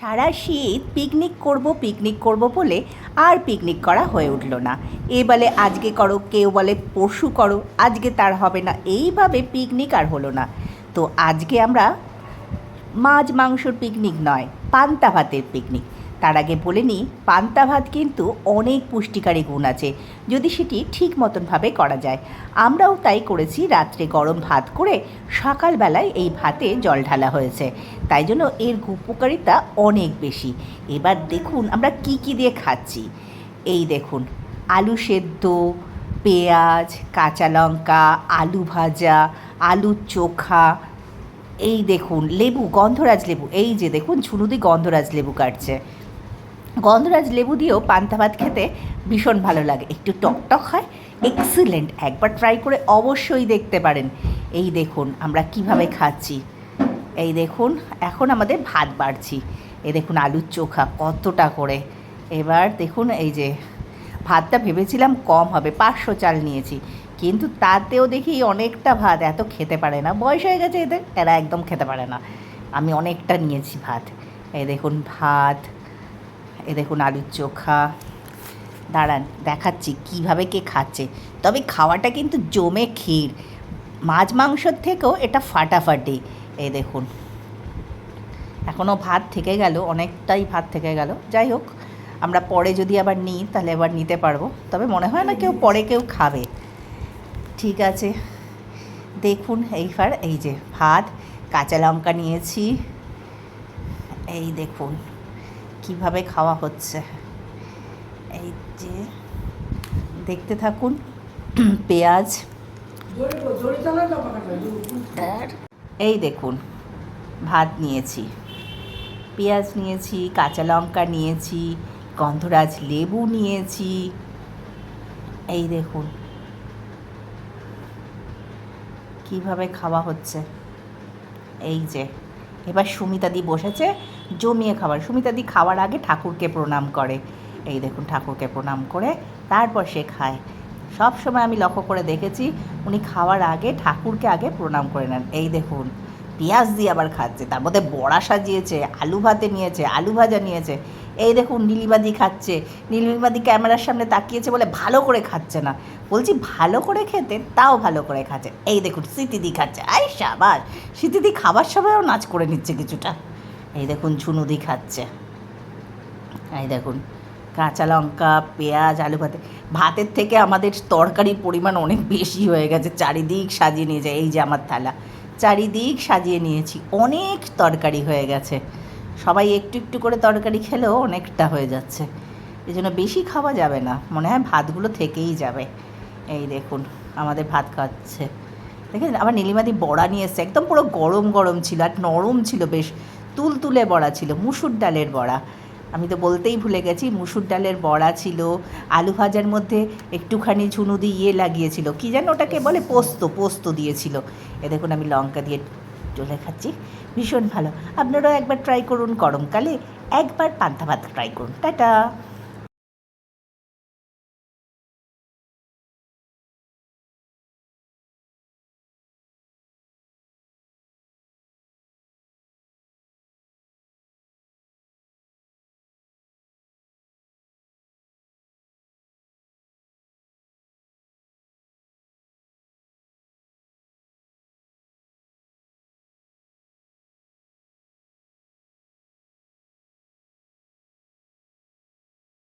সারা শীত পিকনিক করব পিকনিক করব বলে আর পিকনিক করা হয়ে উঠল না। এ বলে, আজকে করো, কেউ বলে, পরশু করো, আজকে তার হবে না। এইভাবে পিকনিক আর হলো না। তো আজকে আমরা মাছ মাংসর পিকনিক নয়, পান্তা ভাতের পিকনিক তার আগে বলে নিই, পান্তা ভাত কিন্তু অনেক পুষ্টিকারী গুণ আছে, যদি সেটি ঠিক মতনভাবে করা যায়। আমরাও তাই করেছি, রাত্রে গরম ভাত করে সকালবেলায় এই ভাতে জল ঢালা হয়েছে। তাই জন্য এর উপকারিতা অনেক বেশি। এবার দেখুন আমরা কি কি দিয়ে খাচ্ছি। এই দেখুন, আলু সেদ্ধ, পেঁয়াজ, কাঁচা লঙ্কা, আলু ভাজা, আলুর চোখা, এই দেখুন লেবু, গন্ধরাজ লেবু, এই যে দেখুন ঝুনুদি গন্ধরাজ লেবু কাটছে। গন্ধরাজ লেবু দিয়েও পান্তা ভাত খেতে ভীষণ ভালো লাগে। একটু টকটক হয় এক্সিলেন্ট একবার ট্রাই করে অবশ্যই দেখতে পারেন। এই দেখুন, আমরা কীভাবে খাচ্ছি। এই দেখুন, এখন আমাদের ভাত বাড়ছি। এই দেখুন, আলুর চোখা কতটা করে। এবার দেখুন, এই যে ভাতটা ভেবেছিলাম কম হবে, পাঁচশো চাল নিয়েছি। কিন্তু তাতেও দেখি অনেকটা ভাত, এত খেতে পারে না। বয়স হয়ে গেছে এদের, এরা একদম খেতে পারে না। আমি অনেকটা নিয়েছি ভাত। এই দেখুন, ভাত এ দেখুন আলুর চোখা। দাঁড়ান, দেখাচ্ছি কীভাবে কে খাচ্ছে। তবে খাওয়াটা কিন্তু জমে ক্ষীর। মাছ মাংসর থেকেও এটা ফাটাফাটি। এই দেখুন। এখনও ভাত থেকে গেল, অনেকটাই ভাত থেকে গেল। যাই হোক, আমরা পরে যদি আবার নিই, তাহলে আবার নিতে পারব। তবে মনে হয় না কেউ পরে কেউ খাবে। ঠিক আছে। দেখুন এইবার, এই যে ভাত, কাঁচা লঙ্কা নিয়েছি। এই দেখুন। কীভাবে খাওয়া হচ্ছে। এই যে, দেখতে থাকুন, পেঁয়াজ। এই দেখুন, ভাত নিয়েছি, পেঁয়াজ নিয়েছি, কাঁচা লঙ্কা নিয়েছি, গন্ধরাজ লেবু নিয়েছি। এই দেখুন, কীভাবে খাওয়া হচ্ছে। এই যে, এবার সুমিতাদি বসেছে জমিয়ে খাবার। সুমিতাদি খাওয়ার আগে ঠাকুরকে প্রণাম করে। এই দেখুন, ঠাকুরকে প্রণাম করে তারপর সে খায়। সব সময় আমি লক্ষ্য করে দেখেছি, উনি খাওয়ার আগে ঠাকুরকে আগে প্রণাম করে নেন। এই দেখুন, পেঁয়াজ দিয়ে আবার খাচ্ছে, তার মধ্যে বড়া সাজিয়েছে, আলু ভাতে নিয়েছে, আলু ভাজা নিয়েছে। এই দেখুন, নীলিমাদি খাচ্ছে। নীলিমাদি ক্যামেরার সামনে তাকিয়েছে বলে ভালো করে খাচ্ছে না। বলছি, ভালো করে খেতে, তাও ভালো করে খাচ্ছে। এই দেখুন, স্মৃতিদি খাচ্ছে। আই সাবাস, স্মৃতিদি খাবার সময়ও নাচ করে নিচ্ছে কিছুটা। এই দেখুন ঝুনুদি খাচ্ছে। এই দেখুন, কাঁচা লঙ্কা, পেঁয়াজ, আলু ভাতে। ভাতের থেকে আমাদের তরকারির পরিমাণ অনেক বেশি হয়ে গেছে। চারিদিক সাজিয়ে নিয়ে যায়। এই যে আমার থালা। চারিদিক সাজিয়ে নিয়েছি। অনেক তরকারি হয়ে গেছে। সবাই একটু একটু করে তরকারি খেলেও অনেকটা হয়ে যাচ্ছে। এই জন্য বেশি খাওয়া যাবে না। মনে হয় ভাতগুলো থেকেই যাবে। এই দেখুন, আমাদের ভাত খাচ্ছে। দেখেন আবার নীলিমাদি বড়া নিয়ে এসছে। একদম পুরো গরম গরম ছিল, আর নরম ছিল বেশ। তুলতুলে বড়া ছিল, মুসুর ডালের বড়া। আমি তো বলতেই ভুলে গেছি, মুসুর ডালের বড়া ছিল, আলু ভাজার মধ্যে একটুখানি ঝুনু দিয়ে ইয়ে লাগিয়েছিল, কী যেন ওটাকে বলে পোস্ত পোস্ত দিয়েছিল। এ দেখুন আমি লঙ্কা দিয়ে চলে খাচ্ছি, ভীষণ ভালো। আপনারাও একবার ট্রাই করুন গরমকালে, একবার পান্তা ভাত ট্রাই করুন। টাটা!